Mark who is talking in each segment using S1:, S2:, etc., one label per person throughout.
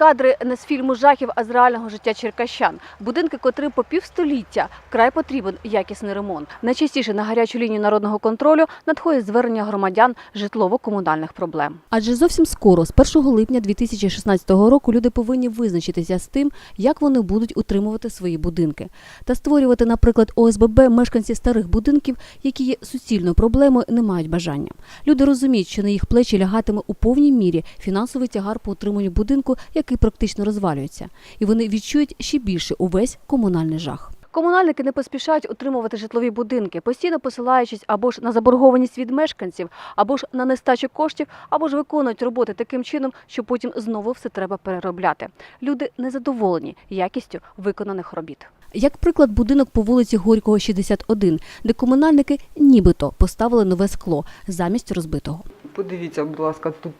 S1: Кадри не з фільму жахів, а з реального життя черкащан. Будинки, котрим по півстоліття вкрай потрібен якісний ремонт. Найчастіше на гарячу лінію народного контролю надходять звернення громадян житлово-комунальних проблем. Адже зовсім скоро, з 1 липня 2016 року, люди повинні визначитися з тим, як вони будуть утримувати свої будинки та створювати, наприклад, ОСББ мешканці старих будинків, які є суцільною проблемою, не мають бажання. Люди розуміють, що на їх плечі лягатиме у повній мірі фінансовий тягар по утриманню будинку, який практично розвалюється, і вони відчують ще більше увесь комунальний жах. Комунальники не поспішають утримувати житлові будинки, постійно посилаючись або ж на заборгованість від мешканців, або ж на нестачу коштів, або ж виконують роботи таким чином, що потім знову все треба переробляти. Люди незадоволені якістю виконаних робіт. Як приклад, будинок по вулиці Горького, 61, де комунальники нібито поставили нове скло замість розбитого.
S2: Подивіться, будь ласка, тут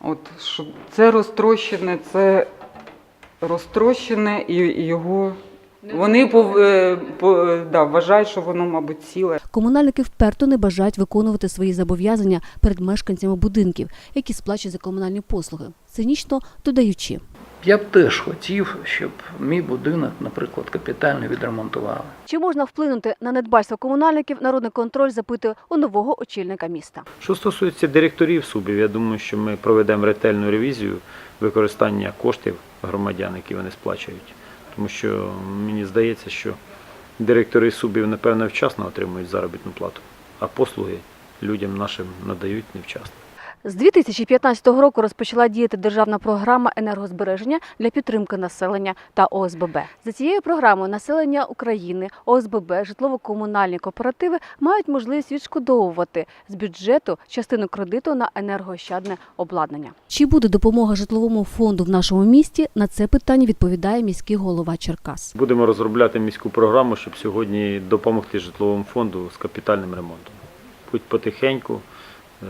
S2: от що це розтрощене, це розтрощене і його. Вони пов, е, по, да, вважають, що воно, мабуть, ціле.
S1: Комунальники вперто не бажають виконувати свої зобов'язання перед мешканцями будинків, які сплачують за комунальні послуги, цинічно додаючи.
S3: Я б теж хотів, щоб мій будинок, наприклад, капітально відремонтували.
S1: Чи можна вплинути на недбальство комунальників? Народний контроль запитує у нового очільника міста.
S4: Що стосується директорів субів, я думаю, що ми проведемо ретельну ревізію використання коштів громадян, які вони сплачують. Тому що мені здається, що директори субів, напевно, вчасно отримують заробітну плату, а послуги людям нашим надають невчасно.
S1: З 2015 року розпочала діяти державна програма енергозбереження для підтримки населення та ОСББ. За цією програмою населення України, ОСББ, житлово-комунальні кооперативи мають можливість відшкодовувати з бюджету частину кредиту на енергоощадне обладнання. Чи буде допомога житловому фонду в нашому місті? На це питання відповідає міський голова Черкас.
S4: Будемо розробляти міську програму, щоб сьогодні допомогти житловому фонду з капітальним ремонтом. Будь потихеньку, е,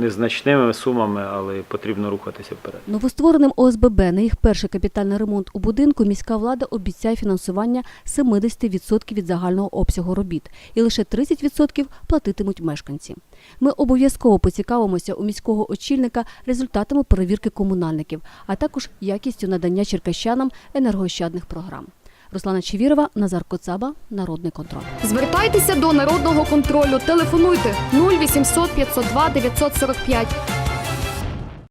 S4: незначними сумами, але потрібно рухатися вперед.
S1: Новоствореним ОСББ на їх перший капітальний ремонт у будинку міська влада обіцяє фінансування 70% від загального обсягу робіт, і лише 30% платитимуть мешканці. Ми обов'язково поцікавимося у міського очільника результатами перевірки комунальників, а також якістю надання черкащанам енергоощадних програм. Руслана Чевірова, Назар Коцаба, Народний контроль.
S5: Звертайтеся до народного контролю. Телефонуйте 0800 502 945